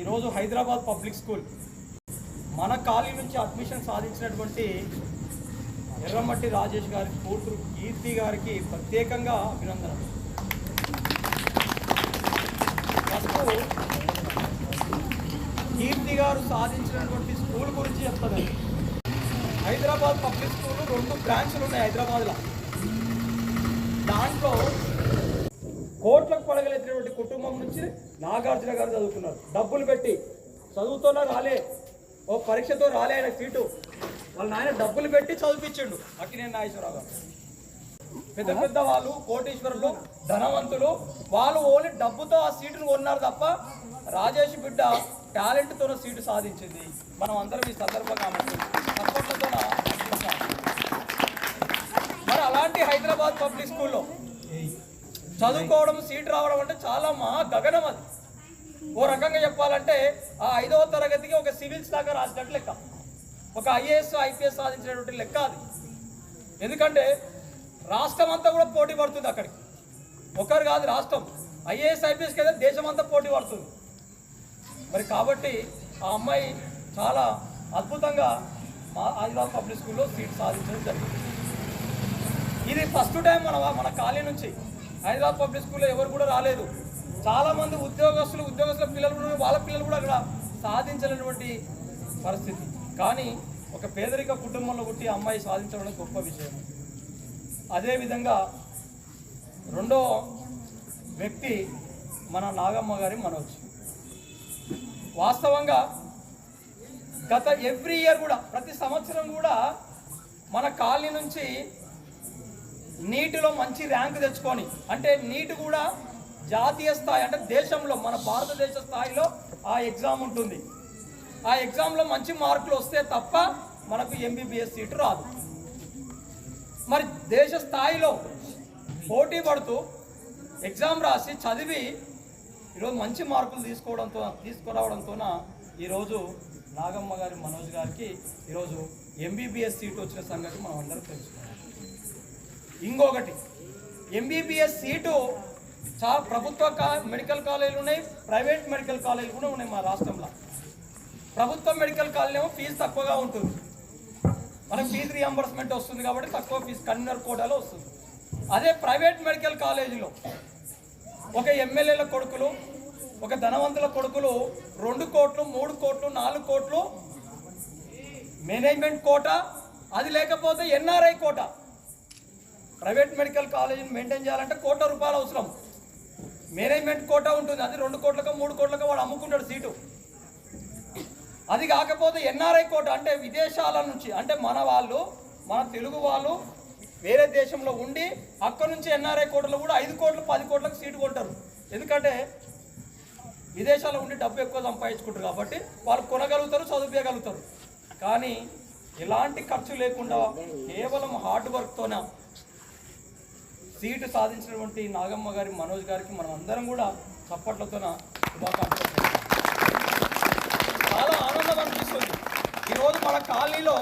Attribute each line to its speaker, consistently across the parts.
Speaker 1: ఈరోజు Hyderabad public school మన college నుంచి అడ్మిషన్ సాధించినటువంటి ఎర్రమట్టి రాజేష్ గారి కూతురు కీర్తి గారికి ప్రత్యేకంగా అభినందనలు. ఫస్ట్ కీర్తి గారు సాధించినటువంటి స్కూల్ గురించి చెప్తాను. హైదరాబాద్ పబ్లిక్ స్కూల్ రెండు బ్రాంచ్లు ఉన్నాయి హైదరాబాద్లో. దాంట్లో కోట్లకు పడగలెత్తినటువంటి కుటుంబం నుంచి నాగార్జున గారు చదువుకున్నారు. డబ్బులు పెట్టి చదువుతోనే రాలే. ఓ పరీక్షతో రాలే ఆయన సీటు. వాళ్ళ నాయన డబ్బులు పెట్టి చదివించిండు. అక్కినేని నాగేశ్వరరావు గారు. పెద్ద పెద్ద వాళ్ళు కోటీశ్వరులు ధనవంతులు వాళ్ళు ఓన్లీ డబ్బుతో ఆ సీటును కొన్నారు తప్ప రాజేష్ బిడ్డ టాలెంట్తో సీటు సాధించింది. మనం అందరం ఈ సందర్భంగా తప్పట్లతో మరి అలాంటి హైదరాబాద్ పబ్లిక్ స్కూల్లో చదువుకోవడం సీట్ రావడం అంటే చాలా మా గగనం అది. ఓ రకంగా చెప్పాలంటే ఆ ఐదవ తరగతికి ఒక సివిల్స్ దాకా రాసినట్టు లెక్క. ఒక ఐఏఎస్ ఐపీఎస్ సాధించినటువంటి లెక్క అది. ఎందుకంటే రాష్ట్రం అంతా కూడా పోటీ పడుతుంది అక్కడికి. ఒకరు కాదు రాష్ట్రం. ఐఏఎస్ ఐపీఎస్కి అయితే దేశం అంతా పోటీ పడుతుంది. మరి కాబట్టి ఆ అమ్మాయి చాలా అద్భుతంగా మా ఆదిలాబాద్ పబ్లిక్ స్కూల్లో సీట్ సాధించడం జరిగింది. ఇది ఫస్ట్ టైం మన మన కాలనీ నుంచి హైదరాబాద్ పబ్లిక్ స్కూల్లో ఎవరు కూడా రాలేదు. చాలామంది ఉద్యోగస్తులు ఉద్యోగస్తుల పిల్లలు కూడా వాళ్ళ పిల్లలు కూడా అక్కడ సాధించలేనటువంటి పరిస్థితి. కానీ ఒక పేదరిక కుటుంబంలో పుట్టి అమ్మాయి సాధించడం గొప్ప విషయం అదేవిధంగా రెండో వ్యక్తి మన నాగమ్మ గారి మనోజ్. వాస్తవంగా గత ఎవ్రీ ఇయర్ కూడా ప్రతి సంవత్సరం కూడా మన కాలనీ నుంచి నీటిలో మంచి ర్యాంక్ తెచ్చుకొని అంటే నీట్ కూడా జాతీయ స్థాయి అంటే దేశంలో మన భారతదేశ స్థాయిలో ఆ ఎగ్జామ్ ఉంటుంది. ఆ ఎగ్జామ్లో మంచి మార్కులు వస్తే తప్ప మనకు ఎంబీబీఎస్ సీటు రాదు. మరి దేశ స్థాయిలో పోటీ పడుతూ ఎగ్జామ్ రాసి చదివి ఈరోజు మంచి మార్కులు తీసుకోవడంతో తీసుకురావడంతోన ఈరోజు నాగమ్మ గారి మనోజ్ గారికి ఈరోజు ఎంబీబీఎస్ సీటు వచ్చిన సంగతి మనం అందరం తెలుసుకున్నాం ఇంకొకటి ఎంబీబీఎస్ సీటు చాలా ప్రభుత్వ కా మెడికల్ కాలేజీలు ఉన్నాయి ప్రైవేట్ మెడికల్ కాలేజీలు కూడా ఉన్నాయి మా రాష్ట్రంలో. ప్రభుత్వ మెడికల్ కాలేజ్ ఏమో ఫీజు తక్కువగా ఉంటుంది. మనకు ఫీజు రియంబర్స్మెంట్ వస్తుంది కాబట్టి తక్కువ ఫీజు కన్వీనర్ కోటాలో వస్తుంది. అదే ప్రైవేట్ మెడికల్ కాలేజీలో ఒక ఎమ్మెల్యేల కొడుకులు ఒక ధనవంతుల కొడుకులు రెండు కోట్లు మూడు కోట్లు నాలుగు కోట్లు మేనేజ్మెంట్ కోట అది లేకపోతే ఎన్ఆర్ఐ కోట. ప్రైవేట్ మెడికల్ కాలేజీని మెయింటైన్ చేయాలంటే కోట రూపాయలు అవసరం. మేనేజ్మెంట్ కోట ఉంటుంది. అది రెండు కోట్లకో మూడు కోట్లకో వాడు అమ్ముకుంటాడు సీటు. అది కాకపోతే ఎన్ఆర్ఐ కోట అంటే విదేశాల నుంచి అంటే మన వాళ్ళు మన తెలుగు వాళ్ళు వేరే దేశంలో ఉండి అక్కడ నుంచి ఎన్ఆర్ఐ కోటలో కూడా ఐదు కోట్లు పది కోట్లకు సీటు కొంటారు. ఎందుకంటే విదేశాల్లో ఉండి డబ్బు ఎక్కువ సంపాదించుకుంటారు కాబట్టి వాళ్ళు కొనగలుగుతారు చదివించగలుగుతారు కానీ ఎలాంటి ఖర్చు లేకుండా కేవలం హార్డ్ వర్క్తోనే సీటు సాధించినటువంటి నాగమ్మ గారి మనోజ్ గారికి మనం అందరం కూడా చప్పట్లతో శుభాకాంక్షలు చాలా ఆనందం అనిపిస్తుంది. ఈరోజు మన కాలనీలో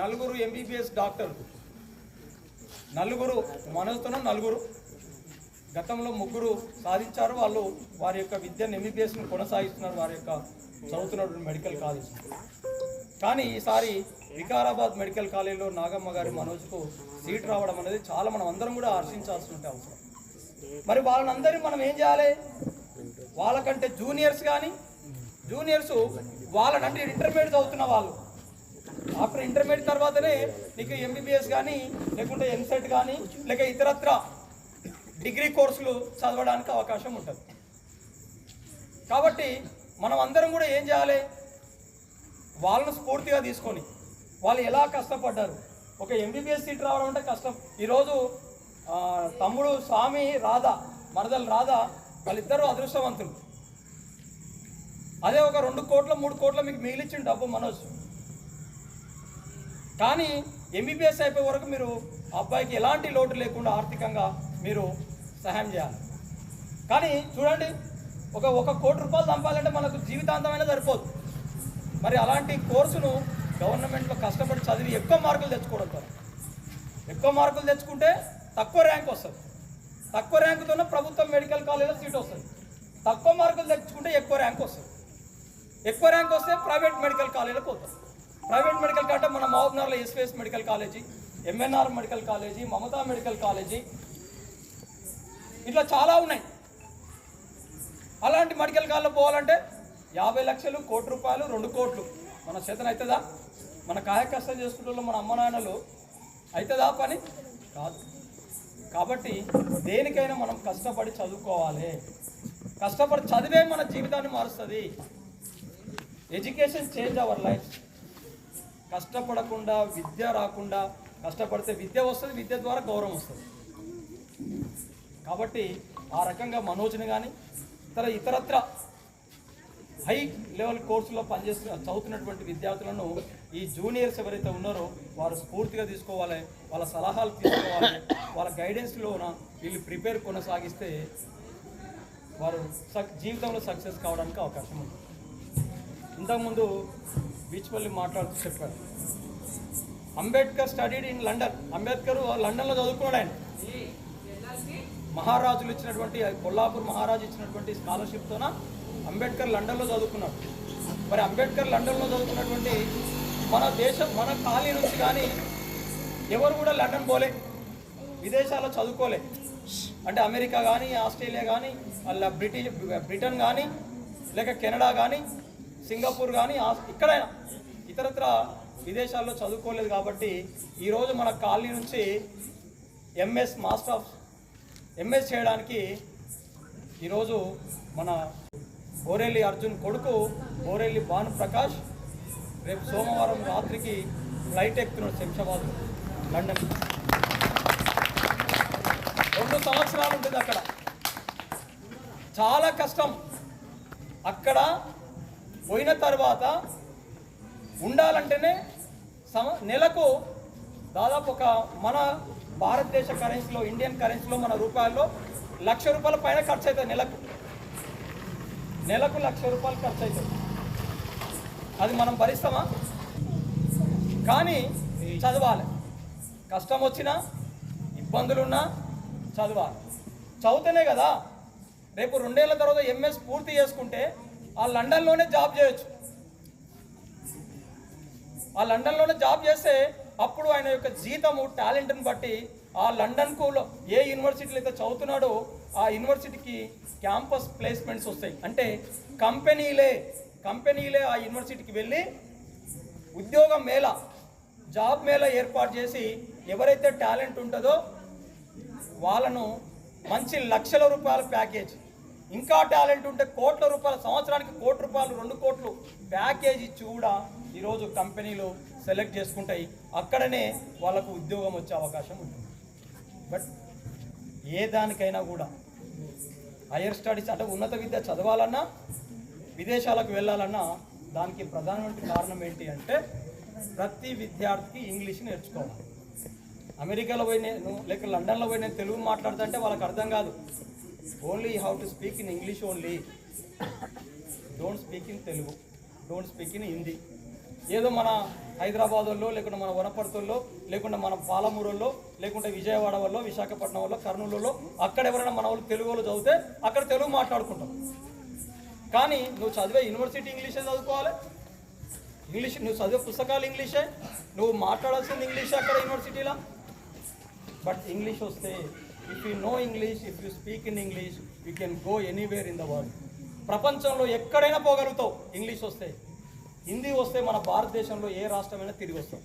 Speaker 1: నలుగురు ఎంబీబీఎస్ డాక్టర్లు నలుగురు మనోజ్తోనూ నలుగురు గతంలో ముగ్గురు సాధించారు. వాళ్ళు వారి యొక్క విద్యను ఎంబీబీఎస్ని కొనసాగిస్తున్నారు. వారి యొక్క చదువుతున్నటువంటి మెడికల్ కాలేజ్ కానీ ఈసారి వికారాబాద్ మెడికల్ కాలేజీలో నాగమ్మ గారి మనోజ్కు సీట్ రావడం అనేది చాలా మనం అందరం కూడా హర్షించాల్సిన అవసరం. మరి వాళ్ళని మనం ఏం చేయాలి? వాళ్ళకంటే జూనియర్స్ కానీ జూనియర్స్ వాళ్ళనంటే ఇంటర్మీడియట్ చదువుతున్న వాళ్ళు. ఆఫ్టర్ ఇంటర్మీడియట్ తర్వాతనే నీకు ఎంబీబీఎస్ కానీ లేకుంటే ఎంసెట్ కానీ లేక ఇతరత్ర డిగ్రీ కోర్సులు చదవడానికి అవకాశం ఉంటుంది. కాబట్టి మనం అందరం కూడా ఏం చేయాలి? వాళ్ళను స్ఫూర్తిగా తీసుకొని వాళ్ళు ఎలా కష్టపడ్డారు? ఒక ఎంబీబీఎస్ సీట్ రావడం అంటే కష్టం. ఈరోజు తమ్ముడు స్వామి రాధా మరదలు రాధా వాళ్ళిద్దరూ అదృష్టవంతులు. అదే ఒక రెండు కోట్ల మూడు కోట్ల మీకు మిగిలిచ్చిన డబ్బు మనోజ్. కానీ ఎంబీబీఎస్ అయిపోయే వరకు మీరు అబ్బాయికి ఎలాంటి లోటు లేకుండా ఆర్థికంగా మీరు సహాయం చేయాలి. కానీ చూడండి ఒక ఒక కోటి రూపాయలు సంపాలంటే మనకు జీవితాంతమైనా సరిపోదు. మరి అలాంటి కోర్సును గవర్నమెంట్లో కష్టపడి చదివి ఎక్కువ మార్కులు తెచ్చుకోవడం ద్వారా ఎక్కువ మార్కులు తెచ్చుకుంటే తక్కువ ర్యాంక్ వస్తుంది. తక్కువ ర్యాంకుతోనే ప్రభుత్వం మెడికల్ కాలేజీలో సీట్ వస్తుంది. తక్కువ మార్కులు తెచ్చుకుంటే ఎక్కువ ర్యాంక్ వస్తుంది. ఎక్కువ ర్యాంక్ వస్తే ప్రైవేట్ మెడికల్ కాలేజీలకు పోతాం ప్రైవేట్ మెడికల్ కంటే మన మహబూబ్నగర్లో SVS medical college MNR medical college Mamata medical college ఇట్లా చాలా ఉన్నాయి. అలాంటి మెడికల్ కాలేజ్ పోవాలంటే యాభై లక్షలు కోటి రూపాయలు రెండు కోట్లు. మన చేతన అవుతుందా మన కాయ కష్టం చేసుకుంటున్న మన అమ్మ నాన్నలు అవుతుందా పని? కాదు. కాబట్టి దేనికైనా మనం కష్టపడి చదువుకోవాలి. కష్టపడి చదివే మన జీవితాన్ని మారుస్తుంది. Education change our life. కష్టపడకుండా విద్య రాకుండా కష్టపడితే విద్య వస్తుంది విద్య ద్వారా గౌరవం వస్తుంది. కాబట్టి ఆ రకంగా మనోజ్ని కానీ ఇతర ఇతరత్ర హై లెవెల్ కోర్సులో పనిచేస్తున్న చదువుతున్నటువంటి విద్యార్థులను ఈ జూనియర్స్ ఎవరైతే ఉన్నారో వారు స్ఫూర్తిగా తీసుకోవాలి వాళ్ళ సలహాలు తీసుకోవాలి వాళ్ళ గైడెన్స్లోన వీళ్ళు ప్రిపేర్ కొనసాగిస్తే వారు సక్ జీవితంలో సక్సెస్ కావడానికి అవకాశం ఉంది. ఇంతకుముందు బీచ్పల్లి మాట్లాడుతూ చెప్పారు. Ambedkar studied in London Ambedkar లండన్లో చదువుకున్నాడు ఆయన. మహారాజులు ఇచ్చినటువంటి కొల్లాపూర్ మహారాజు ఇచ్చినటువంటి స్కాలర్షిప్తోన అంబేద్కర్ లండన్లో చదువుకున్నాడు. మరి అంబేద్కర్ లండన్లో చదువుకున్నటువంటి మన దేశం మన ఖాళీ నుంచి కానీ ఎవరు కూడా లండన్ పోలే. విదేశాల్లో చదువుకోలే. అంటే అమెరికా కానీ ఆస్ట్రేలియా కానీ అలా బ్రిటిష్ బ్రిటన్ కానీ లేక కెనడా కానీ సింగపూర్ కానీ ఇక్కడైనా ఇతరత్ర విదేశాల్లో చదువుకోలేదు కాబట్టి ఈరోజు మన కాలనీ నుంచి ఎంఎస్ మాస్టర్ ఆఫ్ ఎంఎస్ చేయడానికి ఈరోజు మన బోరెల్లి అర్జున్ కొడుకు బోరెల్లి భాను ప్రకాష్ రేపు సోమవారం రాత్రికి ఫ్లైట్ ఎక్కుతున్నాడు శంషాబాద్ లండన్. రెండు సంవత్సరాలు ఉంటుంది అక్కడ. చాలా కష్టం. అక్కడ పోయిన తర్వాత ఉండాలంటేనే సమ నెలకు దాదాపు ఒక మన భారతదేశ కరెన్సీలో ఇండియన్ కరెన్సీలో మన రూపాయల్లో లక్ష రూపాయల పైన ఖర్చు అవుతుంది నెలకు. నెలకు లక్ష రూపాయలు ఖర్చు అవుతుంది అది మనం భరిస్తామా? కానీ చదవాలి. కష్టం వచ్చినా ఇబ్బందులున్నా చదవాలి. చదివితేనే కదా రేపు రెండేళ్ళ తర్వాత ఎంఎస్ పూర్తి చేసుకుంటే ఆ లండన్లోనే జాబ్ చేయొచ్చు. ఆ లండన్లోనే జాబ్ చేస్తే అప్పుడు ఆయన యొక్క జీతము టాలెంట్ని బట్టి ఆ లండన్కు ఏ యూనివర్సిటీలో అయితే చదువుతున్నాడో ఆ యూనివర్సిటీకి క్యాంపస్ ప్లేస్మెంట్స్ వస్తాయి. అంటే కంపెనీలే కంపెనీలే ఆ యూనివర్సిటీకి వెళ్ళి ఉద్యోగ మేళ జాబ్ మేళ ఏర్పాటు చేసి ఎవరైతే టాలెంట్ ఉంటుందో వాళ్ళను మంచి లక్షల రూపాయల ప్యాకేజ్ ఇంకా టాలెంట్ ఉంటే కోట్ల రూపాయల సంవత్సరానికి కోటి రూపాయలు రెండు కోట్లు ప్యాకేజ్ ఇచ్చి కూడా ఈరోజు కంపెనీలు సెలెక్ట్ చేసుకుంటాయి. అక్కడనే వాళ్ళకు ఉద్యోగం వచ్చే అవకాశం ఉంటుంది. బట్ ఏ దానికైనా కూడా హైయర్ స్టడీస్ అంటే ఉన్నత విద్య చదవాలన్నా విదేశాలకు వెళ్ళాలన్నా దానికి ప్రధానమైన కారణం ఏంటి అంటే ప్రతి విద్యార్థికి ఇంగ్లీష్ నేర్చుకోవాలి. అమెరికాలో పోయి నేను లేక లండన్లో పోయి నేను తెలుగు మాట్లాడుతుంటే వాళ్ళకి అర్థం కాదు. Only how to speak in English only. Don't speak in Telugu. Don't speak in Hindi. ఏదో మన హైదరాబాదుల్లో లేకుంటే మన వనపర్తుల్లో లేకుంటే మన పాలమూరుల్లో లేకుంటే విజయవాడ వల్ల విశాఖపట్నం వల్ల కర్నూలులో అక్కడ ఎవరైనా మన వాళ్ళు తెలుగు వాళ్ళు చదివితే అక్కడ తెలుగు మాట్లాడుకుంటాం. కానీ నువ్వు చదివే యూనివర్సిటీ ఇంగ్లీషే చదువుకోవాలి. ఇంగ్లీష్ నువ్వు చదివే పుస్తకాలు ఇంగ్లీషే. నువ్వు మాట్లాడాల్సింది ఇంగ్లీషే అక్కడ యూనివర్సిటీలో. బట్ ఇంగ్లీష్ వస్తే if you know English if you speak in English you can go anywhere in the world ప్రపంచంలో ఎక్కడైనా పోగలుగుతావు. ఇంగ్లీష్ వస్తే. హిందీ వస్తే మన భారతదేశంలో ఏ రాష్ట్రమైనా తిరిగి వస్తాం.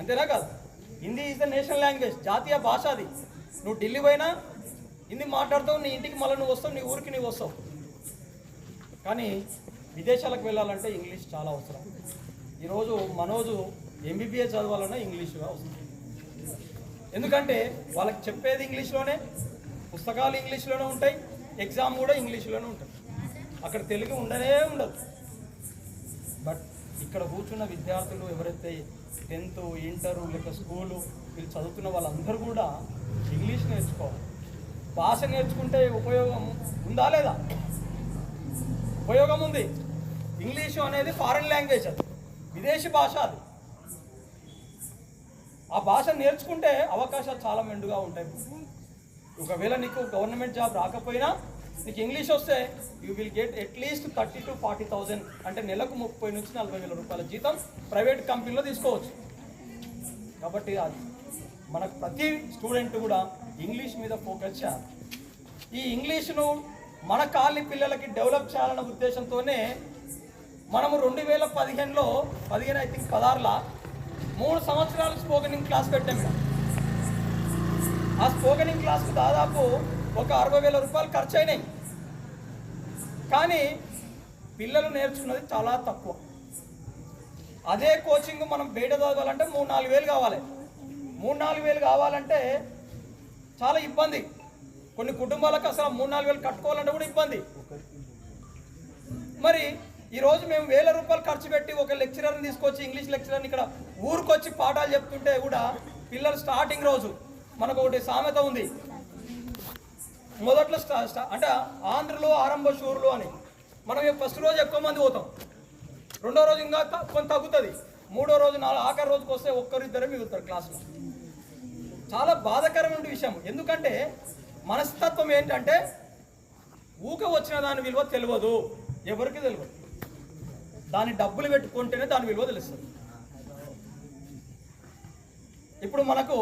Speaker 1: అంతేనా కాదు? Hindi is the national language జాతీయ భాష అది. నువ్వు ఢిల్లీ పోయినా హిందీ మాట్లాడతావు నీ ఇంటికి మళ్ళీ నువ్వు వస్తావు నీ ఊరికి నువ్వు వస్తావు. కానీ విదేశాలకు వెళ్ళాలంటే ఇంగ్లీష్ చాలా అవసరం. ఈరోజు మనోజు ఎంబీబీఎస్ చదవాలన్నా ఇంగ్లీష్గా అవసరం ఎందుకంటే వాళ్ళకి చెప్పేది ఇంగ్లీష్లోనే పుస్తకాలు ఇంగ్లీష్లోనే ఉంటాయి ఎగ్జామ్ కూడా ఇంగ్లీష్లోనే ఉంటుంది అక్కడ తెలుగు ఉండనే ఉండదు. ఇక్కడ కూర్చున్న విద్యార్థులు ఎవరైతే టెన్త్ ఇంటర్ లేక స్కూలు వీళ్ళు చదువుతున్న వాళ్ళందరూ కూడా ఇంగ్లీష్ నేర్చుకోవాలి. భాష నేర్చుకుంటే ఉపయోగం ఉందా లేదా? ఉపయోగం ఉంది. ఇంగ్లీషు అనేది ఫారిన్ లాంగ్వేజ్ అది. విదేశీ భాష అది. ఆ భాష నేర్చుకుంటే అవకాశాలు చాలా మెండుగా ఉంటాయి. ఒకవేళ నీకు గవర్నమెంట్ జాబ్ రాకపోయినా మీకు ఇంగ్లీష్ వస్తే you will get at least thirty to forty thousand అంటే నెలకు ముప్పై నుంచి నలభై వేల రూపాయల జీతం ప్రైవేట్ కంపెనీలో తీసుకోవచ్చు. కాబట్టి అది మనకు ప్రతి స్టూడెంట్ కూడా ఇంగ్లీష్ మీద ఫోకస్ చేయాలి. ఈ ఇంగ్లీష్ను మన కాలి పిల్లలకి డెవలప్ చేయాలన్న ఉద్దేశంతోనే మనము రెండు వేల పదిహేనులో పదిహేను ఐ థింక్ పదహారులో మూడు సంవత్సరాలు స్పోకెనింగ్ క్లాస్ పెట్టాం ఆ స్పోకెనింగ్ క్లాస్కు దాదాపు ఒక అరవై వేల రూపాయలు ఖర్చు అయినాయి. కానీ పిల్లలు నేర్చుకున్నది చాలా తక్కువ. అదే కోచింగ్ మనం బయట చదవాలంటే మూడు నాలుగు వేలు కావాలి. మూడు నాలుగు వేలు కావాలంటే చాలా ఇబ్బంది. కొన్ని కుటుంబాలకు అసలు మూడు నాలుగు వేలు కట్టుకోవాలంటే కూడా ఇబ్బంది. మరి ఈరోజు మేము వేల రూపాయలు ఖర్చు పెట్టి ఒక లెక్చరర్ని తీసుకొచ్చి ఇంగ్లీష్ లెక్చరర్ని ఇక్కడ ఊరికొచ్చి పాఠాలు చెప్తుంటే కూడా పిల్లలు స్టార్టింగ్ రోజు మనకు ఒకటి సామెత ఉంది. మొదట్లో స్టా అంటే ఆంధ్రలో ఆరంభ షూర్లు అని. మనం ఫస్ట్ రోజు ఎక్కువ మంది పోతాం. రెండో రోజు ఇంకా కొంత తగ్గుతుంది. మూడో రోజు నాలుగు ఆఖరి రోజుకి వస్తే ఒక్కరిద్దరే మిగులుతారు క్లాసులో. చాలా బాధాకరమైన విషయం. ఎందుకంటే మనస్తత్వం ఏంటంటే ఊక వచ్చిన దాని విలువ తెలియదు. ఎవరికి తెలియదు. దాని డబ్బులు పెట్టుకుంటేనే దాని విలువ తెలుస్తుంది. ఇప్పుడు మనకు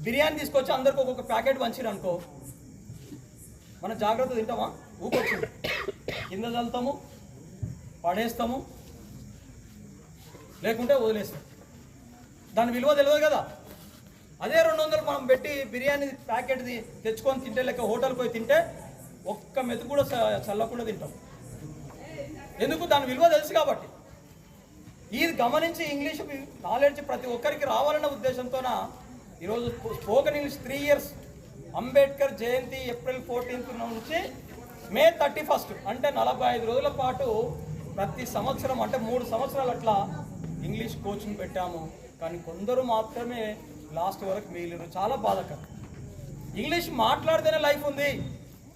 Speaker 1: బిర్యానీ తీసుకొచ్చి అందరికి ఒక్కొక్క ప్యాకెట్ పంచిరు అనుకో మనం జాగ్రత్త తింటామా? ఊకొచ్చింది. కింద చల్లుతాము పడేస్తాము లేకుంటే వదిలేస్తాం. దాని విలువ తెలియదు కదా. అదే రెండు వందలు మనం పెట్టి బిర్యానీ ప్యాకెట్ తెచ్చుకొని తింటే లేక హోటల్కి పోయి తింటే ఒక్క మెతుకు కూడా చ- చల్లకుండా తింటాం. ఎందుకు? దాని విలువ తెలుసు కాబట్టి. ఇది గమనించి ఇంగ్లీష్ నాలెడ్జ్ ప్రతి ఒక్కరికి రావాలన్న ఉద్దేశంతోన ఈరోజు spoken English three years Ambedkar Jayanti April fourteenth నుంచి మే థర్టీ ఫస్ట్ అంటే నలభై ఐదు రోజుల పాటు ప్రతి సంవత్సరం అంటే మూడు సంవత్సరాలు అట్లా ఇంగ్లీష్ కోచింగ్ పెట్టాము. కానీ కొందరు మాత్రమే లాస్ట్ వరకు మిగిలిరు. చాలా బాధకరం. ఇంగ్లీష్ మాట్లాడితేనే లైఫ్ ఉంది.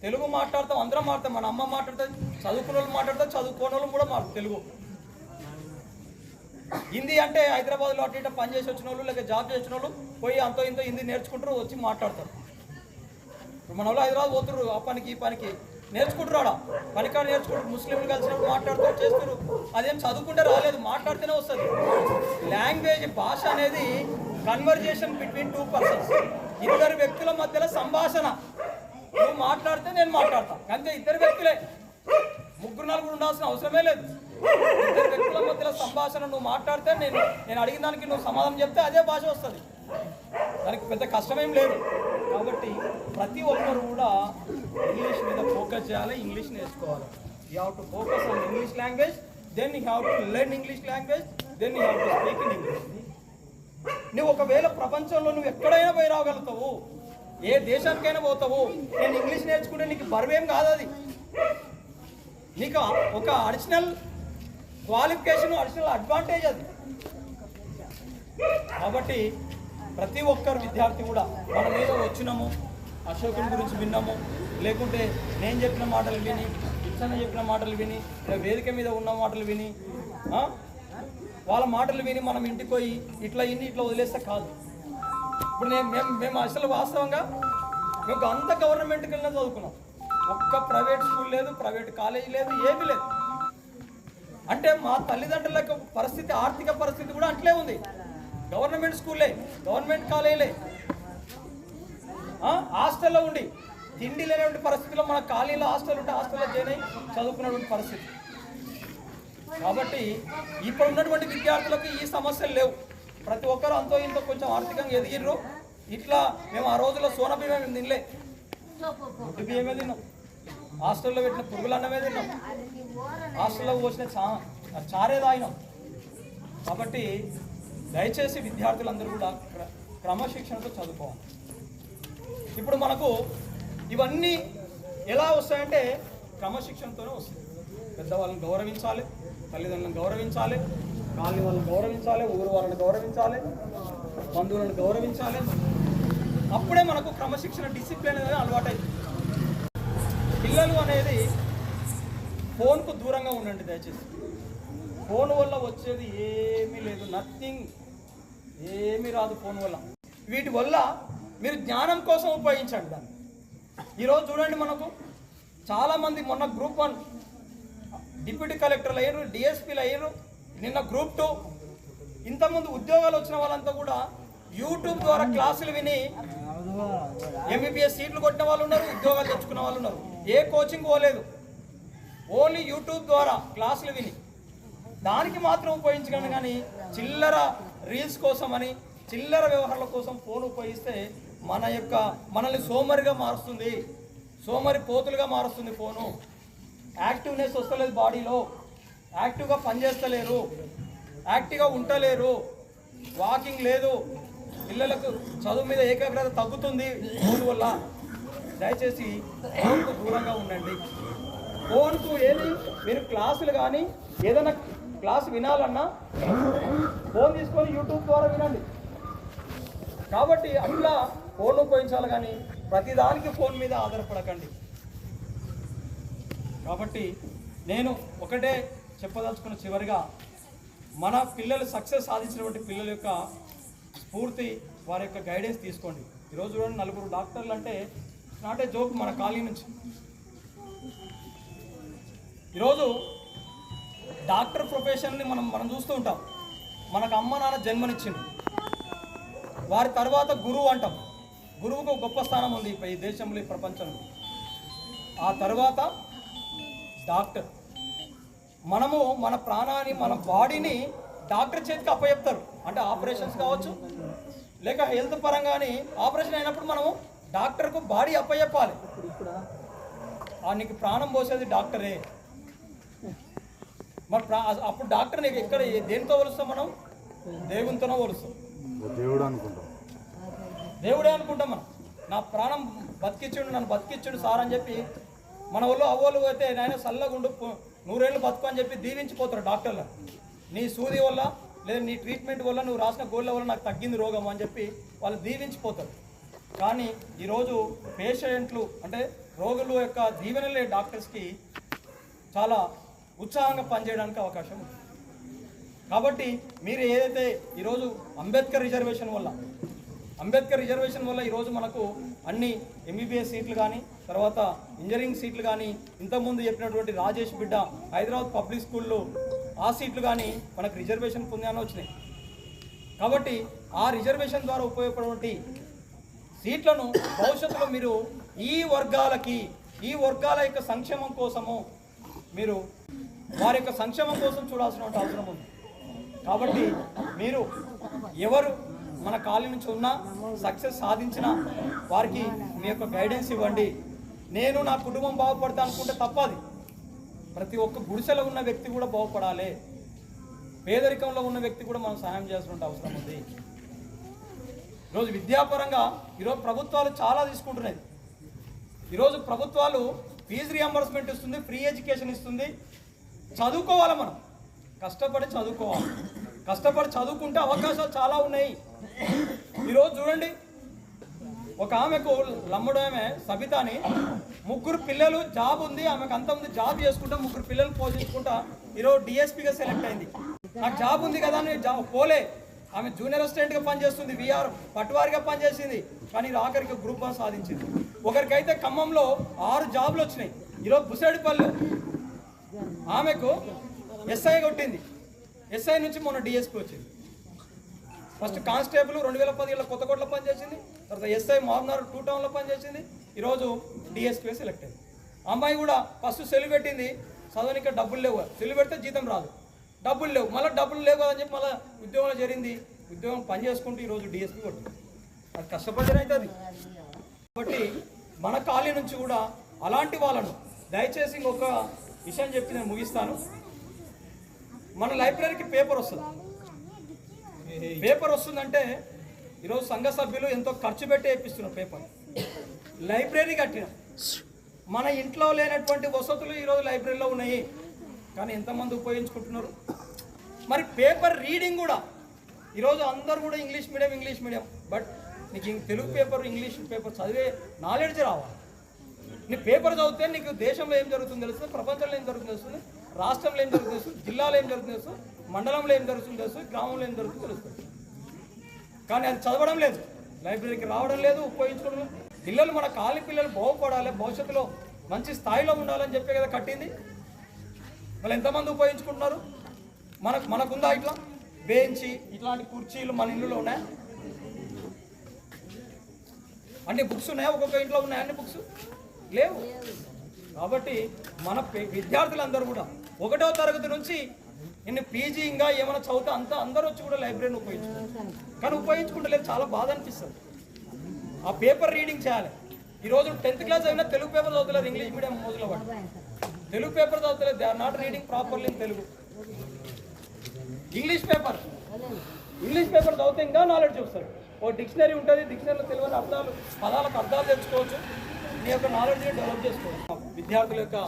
Speaker 1: తెలుగు మాట్లాడతాం అందరం మాట్లాడతాం. మన అమ్మ మాట్లాడితే చదువుకున్న వాళ్ళు మాట్లాడతాం చదువుకోని వాళ్ళు కూడా మాట్లాడతారు తెలుగు. హిందీ అంటే హైదరాబాద్లో అటు ఇటు పని చేసి వచ్చిన వాళ్ళు లేక జాబ్ చేసిన వాళ్ళు పోయి అంతో ఇంతో హిందీ నేర్చుకుంటారు వచ్చి మాట్లాడతారు. ఇప్పుడు మన వాళ్ళు హైదరాబాద్ పోతున్నారు ఆ పనికి ఈ పనికి. నేర్చుకుంటారు ఆడ. పనికాడ నేర్చుకుంటారు ముస్లింలు కలిసినప్పుడు మాట్లాడుతూ చేస్తారు అదేం చదువుకుంటే రాలేదు మాట్లాడితేనే వస్తుంది. లాంగ్వేజ్ భాష అనేది కన్వర్జేషన్ బిట్వీన్ టూ పర్సన్స్ ఇద్దరు వ్యక్తుల మధ్యలో సంభాషణ. నువ్వు మాట్లాడితే నేను మాట్లాడతాను అంతే ఇద్దరు వ్యక్తులే. ముగ్గురు నలుగురు ఉండాల్సిన అవసరమే లేదు. ఇద్దరు వ్యక్తుల మధ్యలో సంభాషణ నువ్వు మాట్లాడితే నేను నేను అడిగిన దానికి నువ్వు సమాధానం చెప్తే అదే భాష వస్తుంది. దానికి పెద్ద కష్టమేం లేదు. కాబట్టి ప్రతి ఒక్కరు కూడా ఇంగ్లీష్ మీద ఫోకస్ చేయాలి ఇంగ్లీష్ నేర్చుకోవాలి. You have to focus on English language then you have to learn English language then you have to speak in English నువ్వు ఒకవేళ ప్రపంచంలో నువ్వు ఎక్కడైనా పోయి రాగలుగుతావు ఏ దేశానికైనా పోతావు నేను ఇంగ్లీష్ నేర్చుకుంటే నీకు బరువేం కాదు అది. నీకు ఒక అడిషనల్ క్వాలిఫికేషన్ అడిషనల్ అడ్వాంటేజ్ అది. కాబట్టి ప్రతి ఒక్కరు విద్యార్థి కూడా మన మీద వచ్చినాము అశోకుని గురించి విన్నాము లేకుంటే నేను చెప్పిన మాటలు విని ఇచ్చన చెప్పిన మాటలు విని వేదిక మీద ఉన్న మాటలు విని వాళ్ళ మాటలు విని మనం ఇంటికి పోయి ఇట్లా ఇన్ని ఇట్లా వదిలేస్తే కాదు. ఇప్పుడు నేను మేము మేము అసలు వాస్తవంగా మేము అంత గవర్నమెంట్కి వెళ్ళినా చదువుకున్నాం. ఒక్క ప్రైవేట్ స్కూల్ లేదు ప్రైవేట్ కాలేజ్ లేదు ఏమీ లేదు. అంటే మా తల్లిదండ్రుల యొక్క పరిస్థితి ఆర్థిక పరిస్థితి కూడా అట్లే ఉంది. గవర్నమెంట్ స్కూలే గవర్నమెంట్ కాలేజీలే. హాస్టల్లో ఉండి తిండి లేనటువంటి పరిస్థితిలో మన ఖాళీలో హాస్టల్ ఉంటే హాస్టల్లో జాయిన్ అయ్యి చదువుకున్నటువంటి పరిస్థితి. కాబట్టి ఇప్పుడు ఉన్నటువంటి విద్యార్థులకు ఈ సమస్యలు లేవు. ప్రతి ఒక్కరు అంతో ఇంతో కొంచెం ఆర్థికంగా ఎదిగిర్రు. ఇట్లా మేము ఆ రోజుల్లో సోన బియ్యం తినలే. బియ్యమే తిన్నాం. హాస్టల్లో పెట్టిన పురుగులు అన్నమే తిన్నాం. హాస్టల్లో పోసిన చా చారే తాగినాం. కాబట్టి దయచేసి విద్యార్థులందరూ కూడా క్రమశిక్షణతో చదువుకోవాలి. ఇప్పుడు మనకు ఇవన్నీ ఎలా వస్తాయంటే క్రమశిక్షణతోనే వస్తాయి. పెద్దవాళ్ళని గౌరవించాలి తల్లిదండ్రులను గౌరవించాలి కాలనీ వాళ్ళని గౌరవించాలి ఊరు వాళ్ళని గౌరవించాలి బంధువులను గౌరవించాలి. అప్పుడే మనకు క్రమశిక్షణ డిసిప్లిన్ అనేది అలవాటైంది పిల్లలు అనేది ఫోన్కు దూరంగా ఉండండి దయచేసి. ఫోన్ వల్ల వచ్చేది ఏమీ లేదు నథింగ్ ఏమీ రాదు ఫోన్ వల్ల. వీటి వల్ల మీరు జ్ఞానం కోసం ఉపయోగించండి దాన్ని. ఈరోజు చూడండి మనకు చాలామంది మొన్న గ్రూప్ వన్ డిప్యూటీ కలెక్టర్లు అయ్యారు డిఎస్పీలు అయ్యారు నిన్న గ్రూప్ టూ. ఇంతకుముందు ఉద్యోగాలు వచ్చిన వాళ్ళంతా కూడా యూట్యూబ్ ద్వారా క్లాసులు విని ఎంబీబీఎస్ సీట్లు కొట్టిన వాళ్ళు ఉన్నారు ఉద్యోగాలు తెచ్చుకున్న వాళ్ళు ఉన్నారు. ఏ కోచింగ్ పోలేదు. ఓన్లీ యూట్యూబ్ ద్వారా క్లాసులు విని. దానికి మాత్రం ఉపయోగించగలను కానీ చిల్లర రీల్స్ కోసం అని చిల్లర వ్యవహారాల కోసం ఫోన్ ఉపయోగిస్తే మన యొక్క మనల్ని సోమరిగా మారుస్తుంది. సోమరి పోతులుగా మారుస్తుంది ఫోను. యాక్టివ్నెస్ వస్తలేదు బాడీలో. యాక్టివ్గా పనిచేస్తలేరు. యాక్టివ్గా ఉండలేరు. వాకింగ్ లేదు. పిల్లలకు చదువు మీద ఏకాగ్రత తగ్గుతుంది. ఫోన్ వల్ల దయచేసి ఫోన్కు దూరంగా ఉండండి. ఫోన్కు ఏది? మీరు క్లాసులు కానీ ఏదైనా క్లాస్ వినాలన్నా ఫోన్ తీసుకొని యూట్యూబ్ ద్వారా వినండి. కాబట్టి అట్లా ఫోన్ ఉపయోగించాలి కానీ ప్రతిదానికి ఫోన్ మీద ఆధారపడకండి. కాబట్టి నేను ఒకటే చెప్పదలుచుకున్న చివరిగా మన పిల్లలు సక్సెస్ సాధించినటువంటి పిల్లల యొక్క పూర్తి వారి యొక్క గైడెన్స్ తీసుకోండి. ఈరోజు చూడండి నలుగురు డాక్టర్లు అంటే నాటే జోక్ మన కాలనీ నుంచి. ఈరోజు డాక్టర్ ప్రొఫెషన్ని మనం మనం చూస్తూ ఉంటాం. మనకు అమ్మ నాన్న జన్మనిచ్చింది. వారి తర్వాత గురువు అంటాం. గురువుకు గొప్ప స్థానం ఉంది ఈ దేశంలో ఈ ప్రపంచంలో. ఆ తర్వాత డాక్టర్ మనము మన ప్రాణాన్ని మన బాడీని డాక్టర్ చేతికి అప్పచెప్తారు. అంటే ఆపరేషన్స్ కావచ్చు లేక హెల్త్ పరంగాని ఆపరేషన్ అయినప్పుడు మనము డాక్టర్కు బాడీ అప్పచెప్పాలి నీకు ప్రాణం పోసేది డాక్టరే. మరి ప్రా అప్పుడు డాక్టర్ నీకు ఎక్కడ ఏ- దేనితో పోలుస్తాం మనం? దేవునితోనో పోలుస్తాం
Speaker 2: దేవుడు అనుకుంటాం.
Speaker 1: దేవుడే అనుకుంటాం మనం. నా ప్రాణం బతికిచ్చుడు నన్ను బతికిచ్చుడు సార్ అని చెప్పి మన వాళ్ళు అవ్వలు అయితే నాయన చల్లగుండు పు- నూరేళ్ళు బతుకు అని చెప్పి దీవించిపోతారు డాక్టర్లు. నీ సూది వల్ల లేదా నీ ట్రీట్మెంట్ వల్ల నువ్వు రాసిన గోళ్ళ వల్ల నాకు తగ్గింది రోగం అని చెప్పి వాళ్ళు దీవించిపోతారు. కానీ ఈరోజు పేషెంట్లు అంటే రోగుల యొక్క దీవెనలే డాక్టర్స్కి చాలా ఉత్సాహంగా పనిచేయడానికి అవకాశం ఉంది. కాబట్టి మీరు ఏదైతే ఈరోజు అంబేద్కర్ రిజర్వేషన్ వల్ల అంబేద్కర్ రిజర్వేషన్ వల్ల ఈరోజు మనకు అన్ని ఎంబీబీఎస్ సీట్లు కానీ తర్వాత ఇంజనీరింగ్ సీట్లు కానీ ఇంతకుముందు చెప్పినటువంటి రాజేష్ బిడ్డ హైదరాబాద్ పబ్లిక్ స్కూల్లో ఆ సీట్లు కానీ మనకు రిజర్వేషన్ పొందాలని వచ్చినాయి. కాబట్టి ఆ రిజర్వేషన్ ద్వారా ఉపయోగపడేటువంటి సీట్లను భవిష్యత్తులో మీరు ఈ వర్గాలకి ఈ వర్గాల యొక్క సంక్షేమం కోసము మీరు వారి యొక్క సంక్షేమం కోసం చూడాల్సిన అవసరం ఉంది. కాబట్టి మీరు ఎవరు మన కాలనీ నుంచి ఉన్నా సక్సెస్ సాధించిన వారికి మీ యొక్క గైడెన్స్ ఇవ్వండి. నేను నా కుటుంబం బాగుపడతా అనుకుంటే తప్పది. ప్రతి ఒక్క గుడిసెలో ఉన్న వ్యక్తి కూడా బాగుపడాలి. పేదరికంలో ఉన్న వ్యక్తి కూడా మనం సహాయం చేయాల్సిన అవసరం ఉంది. ఈరోజు విద్యాపరంగా ఈరోజు ప్రభుత్వాలు చాలా తీసుకుంటున్నాయి. ఈరోజు ప్రభుత్వాలు ఫీజు రియంబర్స్మెంట్ ఇస్తుంది ఫ్రీ ఎడ్యుకేషన్ ఇస్తుంది. చదువుకోవాలి మనం. కష్టపడి చదువుకోవాలి. కష్టపడి చదువుకుంటే అవకాశాలు చాలా ఉన్నాయి. ఈరోజు చూడండి ఒక ఆమెకు లమ్మడు ఆమె సబితాని ముగ్గురు పిల్లలు జాబ్ ఉంది ఆమెకు అంత ఉంది జాబ్ చేసుకుంటా ముగ్గురు పిల్లలు పోషించుకుంటా ఈరోజు డిఎస్పీగా సెలెక్ట్ అయింది. నాకు జాబ్ ఉంది కదా అని జాబ్ పోలే. ఆమె జూనియర్ అసిస్టెంట్గా పనిచేస్తుంది విఆర్ పట్టువారిగా పనిచేసింది కానీ ఆఖరికి గ్రూప్ వన్ సాధించింది. ఒకరికైతే ఖమ్మంలో ఆరు జాబులు వచ్చినాయి. ఈరోజు బుసేడిపల్లి ఆమెకు ఎస్ఐ కొట్టింది. ఎస్ఐ నుంచి మొన్న డిఎస్పీ వచ్చింది. ఫస్ట్ కానిస్టేబుల్ రెండు వేల పదిహేడులో కొత్తకోటలో పనిచేసింది తర్వాత ఎస్ఐ మామనార్ టూ టౌన్లో పనిచేసింది. ఈరోజు డిఎస్క్యూఏ సెలెక్ట్ అయింది. అమ్మాయి కూడా ఫస్ట్ సెల్ పెట్టింది. చదవనికి డబ్బులు లేవు. సెల్ పెడితే జీతం రాదు. డబ్బులు లేవు. మళ్ళీ డబ్బులు లేవు కదని చెప్పి మళ్ళీ ఉద్యోగంలో జరిగింది ఉద్యోగం పని చేసుకుంటూ ఈరోజు డిఎస్పీ కొట్టింది అది కష్టపడిన అవుతుంది కాబట్టి మన ఖాళీ నుంచి కూడా అలాంటి వాళ్ళను దయచేసి ఇంకొక విషయం చెప్పి నేను ముగిస్తాను. మన లైబ్రరీకి పేపర్ వస్తుంది. పేపర్ వస్తుందంటే ఈరోజు సంఘ సభ్యులు ఎంతో ఖర్చు పెట్టి వేపిస్తున్నారు పేపర్. లైబ్రరీ కట్టిన మన ఇంట్లో లేనటువంటి వసతులు ఈరోజు లైబ్రరీలో ఉన్నాయి. కానీ ఎంతమంది ఉపయోగించుకుంటున్నారు? మరి పేపర్ రీడింగ్ కూడా. ఈరోజు అందరూ కూడా English medium English medium. But నీకు తెలుగు పేపర్ ఇంగ్లీష్ పేపర్ చదివే నాలెడ్జ్ రావాలి. నీ పేపర్ చదివితే నీకు దేశంలో ఏం జరుగుతుందో తెలుస్తుంది ప్రపంచంలో ఏం జరుగుతుందో తెలుస్తుంది రాష్ట్రంలో ఏం జరుగుతుందో తెలుస్తుంది జిల్లాలో ఏం జరుగుతుందో తెలుస్తుంది మండలంలో ఏం జరుగుతుందో తెలుస్తుంది గ్రామంలో ఏం జరుగుతుందో తెలుస్తుంది. కానీ అది చదవడం లేదు. లైబ్రరీకి రావడం లేదు ఉపయోగించుకోవడం లేదు. పిల్లలు మన కాలి పిల్లలు బాగుపడాలి భవిష్యత్తులో మంచి స్థాయిలో ఉండాలని చెప్పే కదా కట్టింది. వాళ్ళు ఎంతమంది ఉపయోగించుకుంటున్నారు? మనకు మనకుందా ఇట్లా? బెంచి ఇట్లాంటి కుర్చీలు మన ఇంట్లో ఉన్నాయా? అన్ని బుక్స్ ఉన్నాయా? ఒక్కొక్క ఇంట్లో ఉన్నాయా అన్ని బుక్స్? లేవు. కాబట్టి మన విద్యార్థులందరూ కూడా ఒకటో తరగతి నుంచి నేను పీజీ ఇంకా ఏమైనా చదివితే అంతా అందరూ వచ్చి కూడా లైబ్రరీని ఉపయోగించుకుంటారు. కానీ ఉపయోగించుకుంటలేదు చాలా బాధ అనిపిస్తుంది. ఆ పేపర్ రీడింగ్ చేయాలి. ఈరోజు టెన్త్ క్లాస్ అయినా తెలుగు పేపర్ చదువుతలేదు ఇంగ్లీష్ మీడియం మొదలు పడి Telugu paper చదువుతలేదు. They are not reading properly in Telugu. English paper English paper చదివితే ఇంకా నాలెడ్జ్ వస్తారు ఓ డిక్షనరీ ఉంటుంది. డిక్షనరీలో తెలియని అర్థాలు పదాలకు అర్థాలు తెచ్చుకోవచ్చు మీ యొక్క నాలెడ్జ్ని డెవలప్ చేసుకోవచ్చు. విద్యార్థుల యొక్క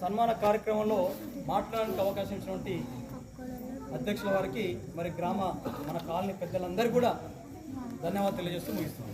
Speaker 1: సన్మాన కార్యక్రమంలో మాట్లాడడానికి అవకాశం ఇచ్చినటువంటి అధ్యక్షుల వారికి మరి గ్రామ మన కాలనీ పెద్దలందరూ కూడా ధన్యవాదాలు తెలియజేస్తూ ముగిస్తున్నాం.